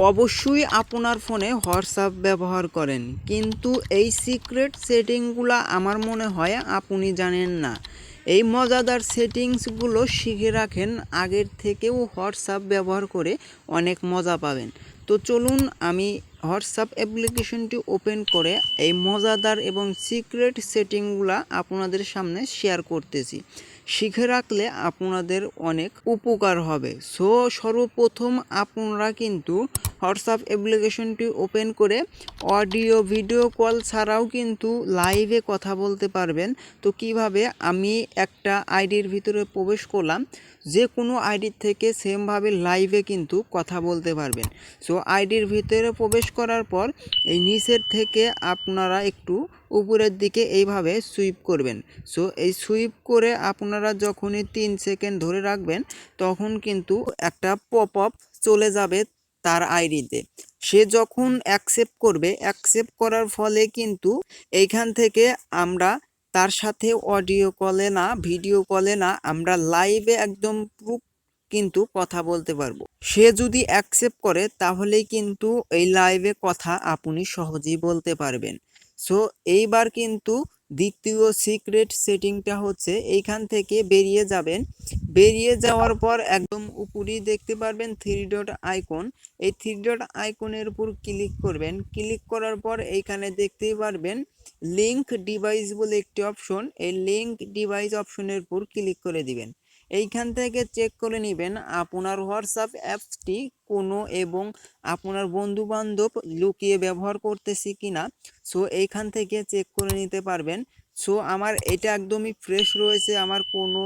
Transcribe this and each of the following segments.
অবশ্যই আপনার ফোনে হোয়াটসঅ্যাপ ব্যবহার করেন। কিন্তু এই সিক্রেট সেটিংগুলো আমার মনে হয় আপনি জানেন না। এই মজাদার সেটিংসগুলো শিখে রাখেন, আগের থেকেও হোয়াটসঅ্যাপ ব্যবহার করে অনেক মজা পাবেন। তো চলুন আমি হোয়াটসঅ্যাপ অ্যাপ্লিকেশনটি ওপেন করে এই মজাদার এবং সিক্রেট সেটিংগুলা আপনাদের সামনে শেয়ার করতেছি। শিখে রাখলে আপনাদের অনেক উপকার হবে। সো সর্বপ্রথম আপনারা কিন্তু হোয়াটসঅ্যাপ অ্যাপ্লিকেশনটি ওপেন করে অডিও, ভিডিও কল ছাড়াও কিন্তু লাইভে কথা বলতে পারবেন। তো কীভাবে? আমি একটা আইডির ভিতরে প্রবেশ করলাম। যে কোনো আইডির থেকে সেমভাবে লাইভে কিন্তু কথা বলতে পারবেন। সো আইডির ভিতরে প্রবেশ করার পর এই নিচের থেকে আপনারা একটু উপরের দিকে এইভাবে সুইপ করবেন। সো এই সুইপ করে আপনারা যখনই তিন সেকেন্ড ধরে রাখবেন, তখন কিন্তু একটা পপ আপ চলে যাবে তার আইডিতে সে যখন অ্যাকসেপ্ট করবে অ্যাকসেপ্ট করার ফলে কিন্তু এইখান থেকে আমরা তার সাথে অডিও কলে না ভিডিও কলে না, আমরা লাইভে একদম প্রুফ কিন্তু কথা বলতে পারব। সে যদি অ্যাকসেপ্ট করে, তাহলেই কিন্তু এই লাইভে কথা আপনি সহজেই বলতে পারবেন। সো এইবার কিন্তু দ্বিতীয় সিক্রেট সেটিংটা হচ্ছে, এইখান থেকে বেরিয়ে যাবেন। বেরিয়ে যাওয়ার পর একদম উপরেই দেখতে পারবেন থ্রি ডট আইকন এই থ্রি ডট আইকনের উপর ক্লিক করবেন। ক্লিক করার পর এইখানে দেখতেই পারবেন লিঙ্ক ডিভাইস বলে একটি অপশন এই লিঙ্ক ডিভাইস অপশনের উপর ক্লিক করে দিবেন। এইখান থেকে চেক করে নেবেন আপনার হোয়াটসঅ্যাপ অ্যাপসটি কোনো এবং আপনার বন্ধুবান্ধব লুকিয়ে ব্যবহার করতেছি কি না সো এইখান থেকে চেক করে নিতে পারবেন। সো আমার এটা একদমই ফ্রেশ রয়েছে। আমার কোনো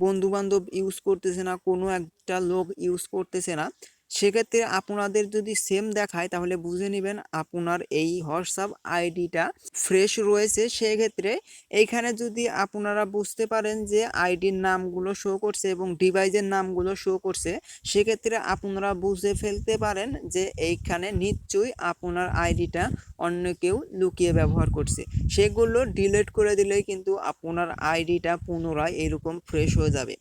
বন্ধুবান্ধব ইউজ করতেছে না, কোনো একটা লোক ইউজ করতেছে না। সেক্ষেত্রে আপনাদের যদি সেম দেখায়, তাহলে বুঝে নেবেন আপনার এই হোয়াটসঅ্যাপ আইডিটা ফ্রেশ রয়েছে। সেক্ষেত্রে এইখানে যদি আপনারা বুঝতে পারেন যে আইডির নামগুলো শো করছে এবং ডিভাইসের নামগুলো শো করছে, সেক্ষেত্রে আপনারা বুঝে ফেলতে পারেন যে এইখানে নিশ্চয়ই আপনার আইডিটা অন্য কেউ লুকিয়ে ব্যবহার করছে। সেগুলো ডিলিট করে দিলেই কিন্তু আপনার আইডিটা পুনরায় এরকম ফ্রেশ হয়ে যাবে।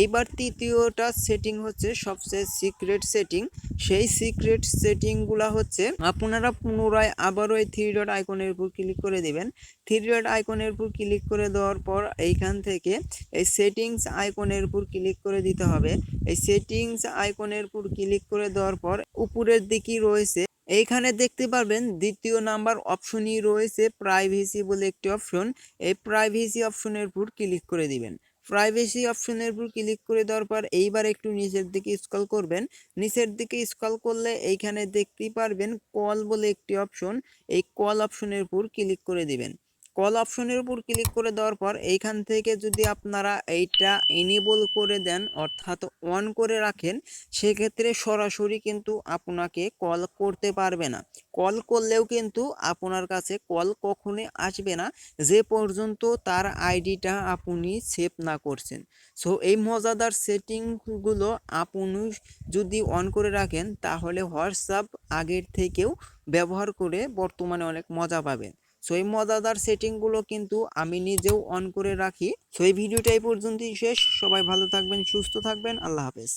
এইবার তৃতীয়টা সেটিং হচ্ছে সবচেয়ে সিক্রেট সেটিং সেই সিক্রেট সেটিংগুলো হচ্ছে, আপনারা পুনরায় আবারও এই থ্রি ডট আইকনের উপর ক্লিক করে দেবেন। থ্রি ডট আইকনের উপর ক্লিক করে দেওয়ার পর এইখান থেকে এই সেটিংস আইকনের উপর ক্লিক করে দিতে হবে। এই সেটিংস আইকনের উপর ক্লিক করে দেওয়ার পর উপরের দিকেই রয়েছে। এইখানে দেখতে পারবেন দ্বিতীয় নাম্বার অপশনই রয়েছে প্রাইভেসি বলে একটি অপশন এই প্রাইভেসি অপশনের উপর ক্লিক করে দিবেন। প্রাইভেসি অপশনের উপর ক্লিক করে দেওয়ার পর এইবার একটু নিচের দিকে স্কল করবেন। নিচের দিকে স্কল করলে এইখানে দেখতেই পারবেন কল বলে একটি অপশন এই কল অপশনের উপর ক্লিক করে দিবেন। কল অপশনের উপর ক্লিক করে দেওয়ার পর এইখান থেকে যদি আপনারা এইটা এনেবল করে দেন, অর্থাৎ অন করে রাখেন, সেক্ষেত্রে সরাসরি কিন্তু আপনাকে কল করতে পারবে না। কল করলেও কিন্তু আপনার কাছে কল কখনোই আসবে না, যে পর্যন্ত তার আইডিটা আপনি সেভ না করছেন। সো এই মজাদার সেটিংগুলো আপনি যদি অন করে রাখেন, তাহলে হোয়াটসঅ্যাপ আগের থেকেও ব্যবহার করে বর্তমানে অনেক মজা পাবেন। সো এই মজাদার সেটিংগুলো কিন্তু আমি নিজেও অন করে রাখি। সো এই ভিডিওটা এই পর্যন্তই শেষ। সবাই ভালো থাকবেন, সুস্থ থাকবেন। আল্লাহ হাফেজ।